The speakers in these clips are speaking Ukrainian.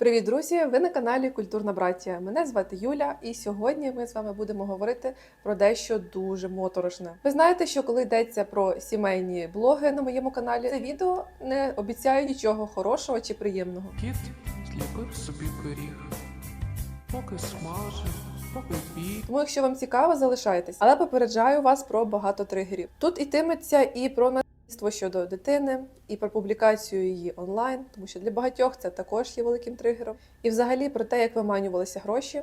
Привіт, друзі! Ви на каналі Культурна Браття. Мене звати Юля, і сьогодні ми з вами будемо говорити про дещо дуже моторошне. Ви знаєте, що коли йдеться про сімейні блоги на моєму каналі, це відео не обіцяє нічого хорошого чи приємного. Кіт зліпив собі пиріг, поки смажив. Тому, якщо вам цікаво, залишайтесь. Але попереджаю вас про багато тригерів. Тут йтиметься і про щодо дитини, і про публікацію її онлайн, тому що для багатьох це також є великим тригером. І взагалі про те, як виманювалися гроші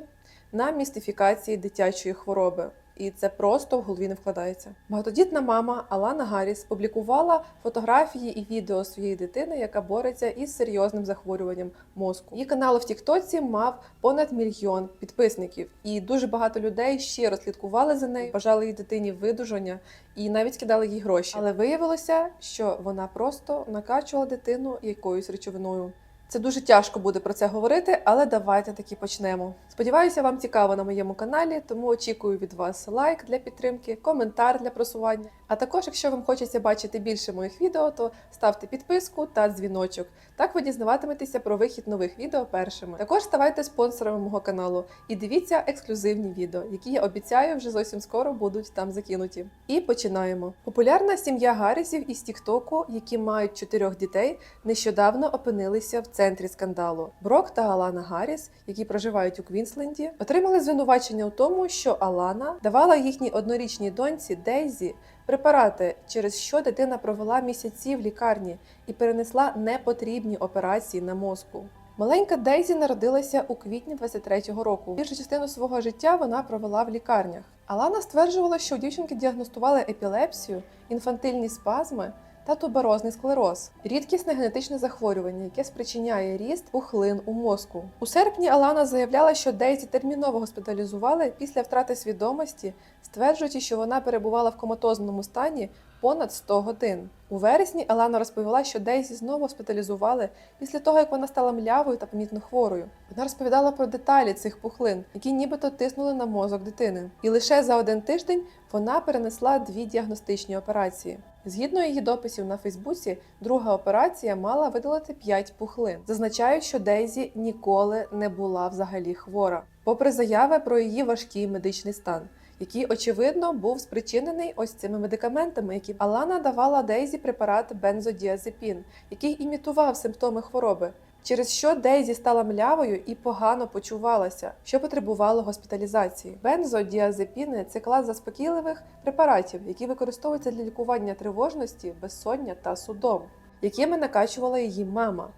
на містифікації дитячої хвороби. І це просто в голові не вкладається. Багатодітна мама Алана Гарріс публікувала фотографії і відео своєї дитини, яка бореться із серйозним захворюванням мозку. Її канал в Тіктоці мав понад мільйон підписників, і дуже багато людей щиро слідкували за нею, бажали їй дитині видужання і навіть кидали їй гроші. Але виявилося, що вона просто накачувала дитину якоюсь речовиною. Це дуже тяжко буде про це говорити, але давайте таки почнемо. Сподіваюся, вам цікаво на моєму каналі, тому очікую від вас лайк для підтримки, коментар для просування. А також, якщо вам хочеться бачити більше моїх відео, то ставте підписку та дзвіночок. Так ви дізнаватиметеся про вихід нових відео першими. Також ставайте спонсорами мого каналу і дивіться ексклюзивні відео, які я обіцяю вже зовсім скоро будуть там закинуті. І починаємо. Популярна сім'я Гаррісів із Тіктоку, які мають чотирьох дітей, нещодавно опинилися в центрі скандалу. Брок та Алана Гарріс, які проживають у Квінсленді, отримали звинувачення у тому, що Алана давала їхній однорічній доньці Дейзі препарати, через що дитина провела місяці в лікарні і перенесла непотрібні операції на мозку. Маленька Дейзі народилася у квітні 23-го року. Більшу частину свого життя вона провела в лікарнях. Алана стверджувала, що у дівчинки діагностували епілепсію, інфантильні спазми та туберозний склероз рідкісне генетичне захворювання, яке спричиняє ріст пухлин у мозку. У серпні Алана заявляла, що Дейзі терміново госпіталізували після втрати свідомості, стверджуючи, що вона перебувала в коматозному стані понад 100 годин. У вересні Алана розповіла, що Дейзі знову госпіталізували після того, як вона стала млявою та помітно хворою. Вона розповідала про деталі цих пухлин, які нібито тиснули на мозок дитини. І лише за один тиждень вона перенесла дві діагностичні операції. Згідно її дописів на Фейсбуці, друга операція мала видалити 5 пухлин. Зазначають, що Дейзі ніколи не була взагалі хвора, попри заяви про її важкий медичний стан який очевидно був спричинений ось цими медикаментами, які Алана давала Дейзі препарат бензодіазепін, який імітував симптоми хвороби. Через що Дейзі стала млявою і погано почувалася, що потребувало госпіталізації. Бензодіазепіни це клас заспокійливих препаратів, які використовуються для лікування тривожності, безсоння та судом, якими накачувала її мама.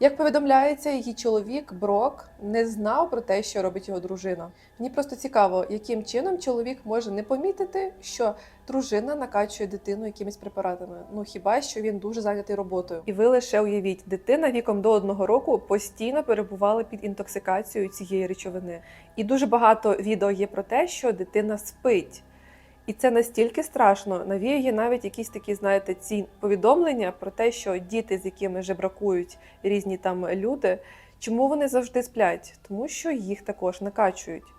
Як повідомляється, її чоловік Брок не знав про те, що робить його дружина. Мені просто цікаво, яким чином чоловік може не помітити, що дружина накачує дитину якимись препаратами. Ну хіба що він дуже зайнятий роботою? І ви лише уявіть, дитина віком до одного року постійно перебувала під інтоксикацією цієї речовини. І дуже багато відео є про те, що дитина спить. І це настільки страшно, навіює навіть якісь такі, знаєте, ці повідомлення про те, що діти, з якими жебракують різні там люди, чому вони завжди сплять? Тому що їх також накачують.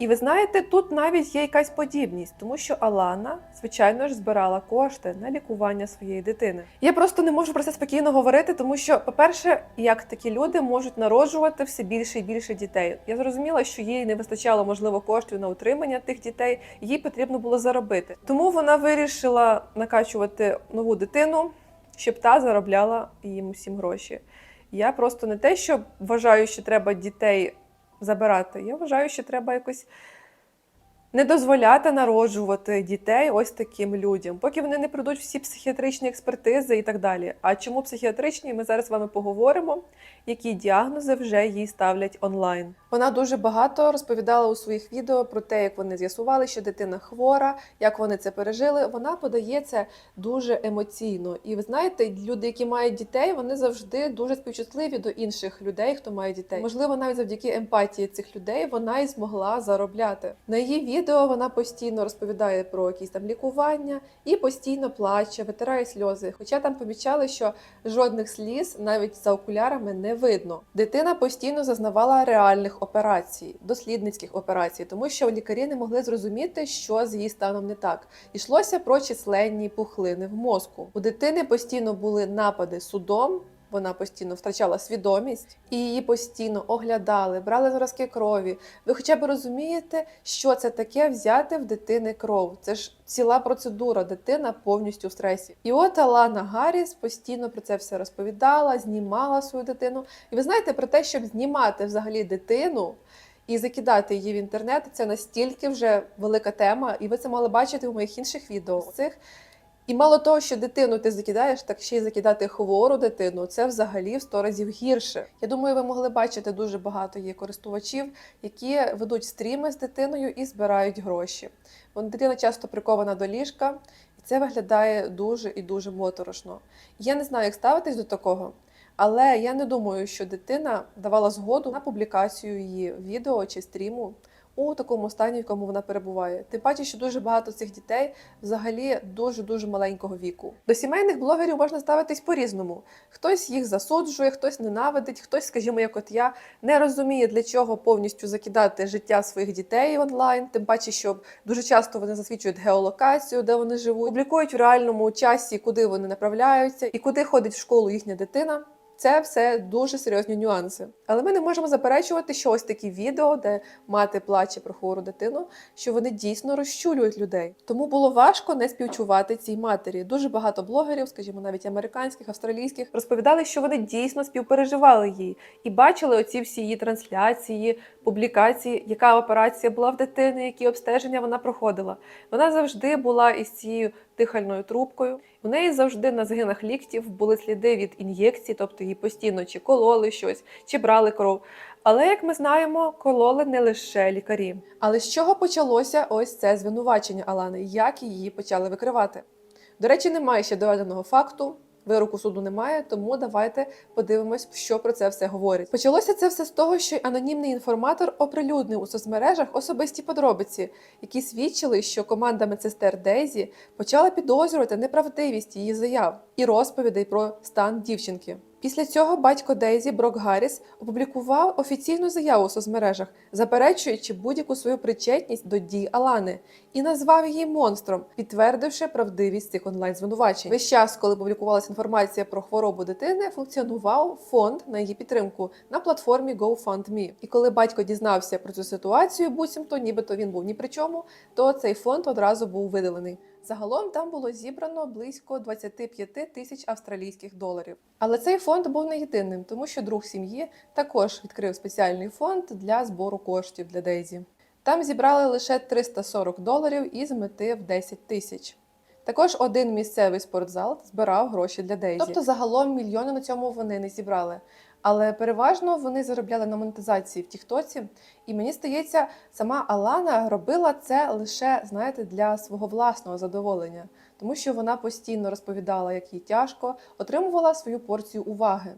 І ви знаєте, тут навіть є якась подібність, тому що Алана, звичайно ж, збирала кошти на лікування своєї дитини. Я просто не можу про це спокійно говорити, тому що, по-перше, як такі люди можуть народжувати все більше і більше дітей. Я зрозуміла, що їй не вистачало можливо коштів на утримання тих дітей, їй потрібно було заробити. Тому вона вирішила накачувати нову дитину, щоб та заробляла їм усім гроші. Я просто не те, що вважаю, що треба дітей забирати. Я вважаю, що треба якось не дозволяти народжувати дітей ось таким людям, поки вони не пройдуть всі психіатричні експертизи і так далі. А чому психіатричні? Ми зараз з вами поговоримо, які діагнози вже їй ставлять онлайн. Вона дуже багато розповідала у своїх відео про те, як вони з'ясували, що дитина хвора, як вони це пережили. Вона подає це дуже емоційно. І ви знаєте, люди, які мають дітей, вони завжди дуже співчутливі до інших людей, хто має дітей. Можливо, навіть завдяки емпатії цих людей вона і змогла заробляти. На її відео вона постійно розповідає про якісь там лікування і постійно плаче, витирає сльози. Хоча там помічали, що жодних сліз навіть за окулярами не видно. Дитина постійно зазнавала реальних операцій, дослідницьких операцій, тому що лікарі не могли зрозуміти, що з її станом не так. Ішлося про численні пухлини в мозку. У дитини постійно були напади судом. Вона постійно втрачала свідомість, і її постійно оглядали, брали зразки крові. Ви хоча б розумієте, що це таке взяти в дитини кров? Це ж ціла процедура, дитина повністю в стресі. І от Алана Гарріс постійно про це все розповідала, знімала свою дитину. І ви знаєте про те, щоб знімати взагалі дитину. І закидати її в інтернет це настільки вже велика тема, і ви це мали бачити у моїх інших відео. Цих і мало того, що дитину ти закидаєш, так ще й закидати хвору дитину це взагалі в 100 разів гірше. Я думаю, ви могли бачити дуже багато є користувачів, які ведуть стріми з дитиною і збирають гроші. Вон дитина часто прикована до ліжка, і це виглядає дуже і дуже моторошно. Я не знаю, як ставитись до такого. Але я не думаю, що дитина давала згоду на публікацію її відео чи стріму у такому стані, в якому вона перебуває. Тим паче, що дуже багато цих дітей взагалі дуже дуже маленького віку. До сімейних блогерів можна ставитись по-різному. Хтось їх засуджує, хтось ненавидить, хтось, скажімо, як от я, не розуміє, для чого повністю закидати життя своїх дітей онлайн. Тим паче, що дуже часто вони засвідчують геолокацію, де вони живуть, публікують в реальному часі, куди вони направляються і куди ходить в школу їхня дитина. Це все дуже серйозні нюанси. Але ми не можемо заперечувати, що ось такі відео, де мати плаче про хвору дитину, що вони дійсно розчулюють людей. Тому було важко не співчувати цій матері. Дуже багато блогерів, скажімо, навіть американських, австралійських, розповідали, що вони дійсно співпереживали їй і бачили оці всі її трансляції, публікації, яка операція була в дитини, які обстеження вона проходила. Вона завжди була із цією дихальною трубкою. У неї завжди на згинах ліктів були сліди від ін'єкцій, тобто її постійно чи кололи щось, чи брали кров. Але як ми знаємо, кололи не лише лікарі. Але з чого почалося ось це звинувачення Алани? Як її почали викривати? До речі, немає ще доведеного факту. Вироку суду немає, тому давайте подивимось, що про це все говорить. Почалося це все з того, що анонімний інформатор оприлюднив у соцмережах особисті подробиці, які свідчили, що команда медсестер Дейзі почала підозрювати неправдивість її заяв і розповідей про стан дівчинки. Після цього батько Дейзі Брок Гарріс опублікував офіційну заяву у соцмережах, заперечуючи будь-яку свою причетність до дій Алани, і назвав її монстром, підтвердивши правдивість цих онлайн-звинувачень. Весь час, коли публікувалася інформація про хворобу дитини, функціонував фонд на її підтримку на платформі GoFundMe. І коли батько дізнався про цю ситуацію, буцімто, нібито він був ні при чому, то цей фонд одразу був видалений. Загалом там було зібрано близько 25 тисяч австралійських доларів. Але цей фонд був не єдиним, тому що друг сім'ї також відкрив спеціальний фонд для збору коштів для Дейзі. Там зібрали лише 340 доларів із мети в 10 тисяч. Також один місцевий спортзал збирав гроші для Дейзі. Тобто загалом мільйони на цьому вони не зібрали. Але переважно вони заробляли на монетизації в Тіктоці. І мені здається, сама Алана робила це лише, знаєте, для свого власного задоволення, тому що вона постійно розповідала, як їй тяжко, отримувала свою порцію уваги.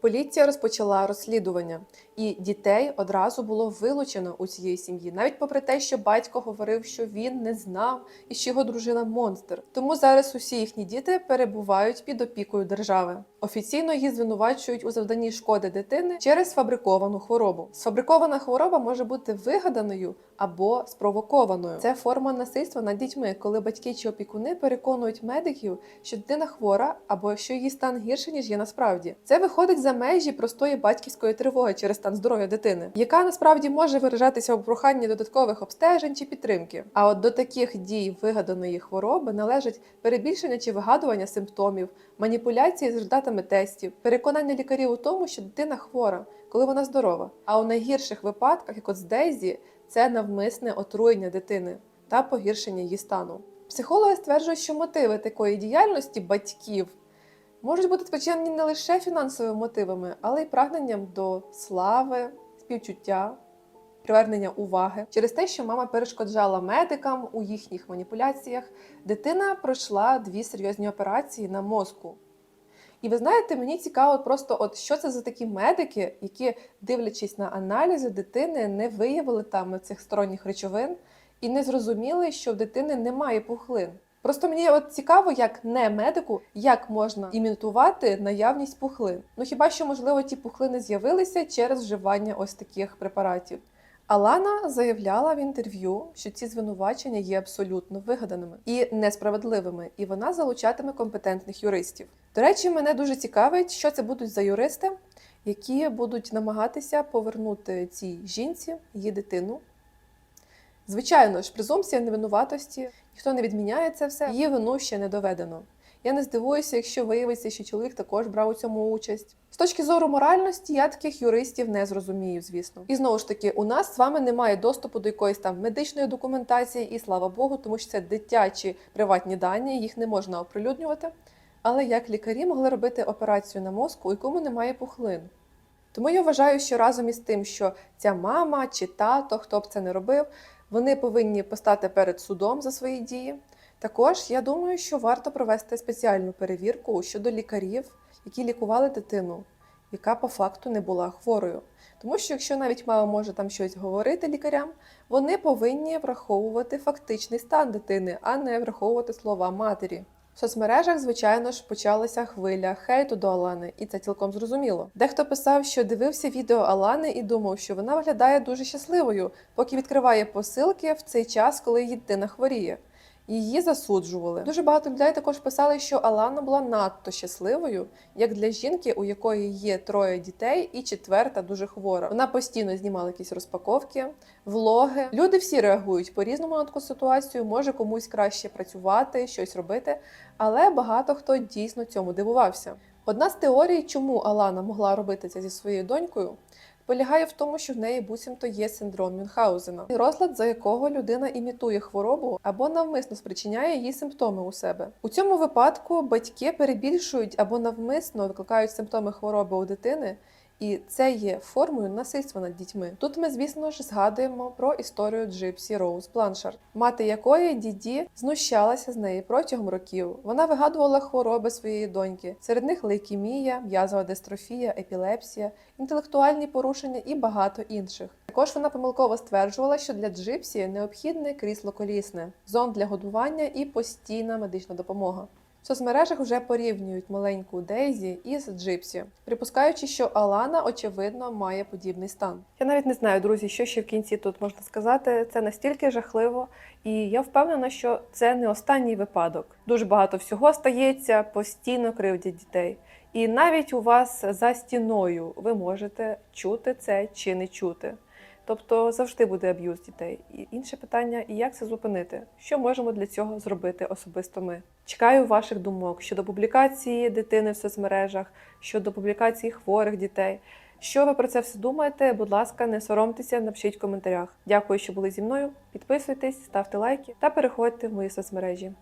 Поліція розпочала розслідування, і дітей одразу було вилучено у цієї сім'ї, навіть попри те, що батько говорив, що він не знав і що його дружина монстр. Тому зараз усі їхні діти перебувають під опікою держави. Офіційно її звинувачують у завданні шкоди дитини через сфабриковану хворобу. Сфабрикована хвороба може бути вигаданою або спровокованою. Це форма насильства над дітьми, коли батьки чи опікуни переконують медиків, що дитина хвора або що її стан гірше ніж є насправді. Це виходить за межі простої батьківської тривоги через стан здоров'я дитини, яка насправді може виражатися у проханні додаткових обстежень чи підтримки. А от до таких дій вигаданої хвороби належать перебільшення чи вигадування симптомів, маніпуляції з результатами тестів, переконання лікарів у тому, що дитина хвора, коли вона здорова. А у найгірших випадках, як от з Дейзі, це навмисне отруєння дитини та погіршення її стану. Психологи стверджують, що мотиви такої діяльності батьків можуть бути спричинені не лише фінансовими мотивами, але й прагненням до слави, співчуття, привернення уваги. Через те, що мама перешкоджала медикам у їхніх маніпуляціях, дитина пройшла дві серйозні операції на мозку. І ви знаєте, мені цікаво просто, от що це за такі медики, які, дивлячись на аналізи дитини, не виявили там цих сторонніх речовин і не зрозуміли, що в дитини немає пухлин. Просто мені от цікаво, як не медику, як можна імітувати наявність пухлин. Ну хіба що можливо ті пухлини з'явилися через вживання ось таких препаратів. Алана заявляла в інтерв'ю, що ці звинувачення є абсолютно вигаданими і несправедливими, і вона залучатиме компетентних юристів. До речі, мене дуже цікавить, що це будуть за юристи, які будуть намагатися повернути цій жінці її дитину. Звичайно ж, презумпція невинуватості, ніхто не відміняє це все, її вину ще не доведено. Я не здивуюся, якщо виявиться, що чоловік також брав у цьому участь. З точки зору моральності, я таких юристів не зрозумію, звісно. І знову ж таки, у нас з вами немає доступу до якоїсь там медичної документації, і слава Богу, тому що це дитячі приватні дані, їх не можна оприлюднювати. Але як лікарі могли робити операцію на мозку, у якому немає пухлин? Тому я вважаю, що разом із тим, що ця мама чи тато, хто б це не робив, вони повинні постати перед судом за свої дії. Також я думаю, що варто провести спеціальну перевірку щодо лікарів, які лікували дитину, яка по факту не була хворою. Тому що якщо навіть мама може там щось говорити лікарям, вони повинні враховувати фактичний стан дитини, а не враховувати слова матері. В соцмережах, звичайно ж, почалася хвиля хейту до Алани, і це цілком зрозуміло. Дехто писав, що дивився відео Алани і думав, що вона виглядає дуже щасливою, поки відкриває посилки в цей час, коли її дитина хворіє. Її засуджували. Дуже багато людей також писали, що Алана була надто щасливою, як для жінки, у якої є троє дітей, і четверта дуже хвора. Вона постійно знімала якісь розпаковки, влоги. Люди всі реагують по-різному на таку ситуацію. Може комусь краще працювати, щось робити, але багато хто дійсно цьому дивувався. Одна з теорій, чому Алана могла робити це зі своєю донькою, полягає в тому, що в неї буцімто є синдром Мюнхгаузена, розлад, за якого людина імітує хворобу або навмисно спричиняє її симптоми у себе. У цьому випадку батьки перебільшують або навмисно викликають симптоми хвороби у дитини. І це є формою насильства над дітьми. Тут ми, звісно ж, згадуємо про історію Джипсі Роуз Бланшард, мати якої діді знущалася з неї протягом років. Вона вигадувала хвороби своєї доньки. Серед них лейкемія, м'язова дистрофія, епілепсія, інтелектуальні порушення і багато інших. Також вона помилково стверджувала, що для Джипсі необхідне крісло колісне, зон для годування і постійна медична допомога. В соцмережах вже порівнюють маленьку Дейзі із Джипсі, припускаючи, що Алана, очевидно, має подібний стан. Я навіть не знаю, друзі, що ще в кінці тут можна сказати. Це настільки жахливо, і я впевнена, що це не останній випадок. Дуже багато всього стається, постійно кривдять дітей. І навіть у вас за стіною ви можете чути це чи не чути. Тобто завжди буде аб'юз дітей. І інше питання: як це зупинити? Що можемо для цього зробити особисто ми? Чекаю ваших думок щодо публікації дитини в соцмережах, щодо публікації хворих дітей. Що ви про це все думаєте? Будь ласка, не соромтеся, напишіть в коментарях. Дякую, що були зі мною. Підписуйтесь, ставте лайки та переходьте в мої соцмережі.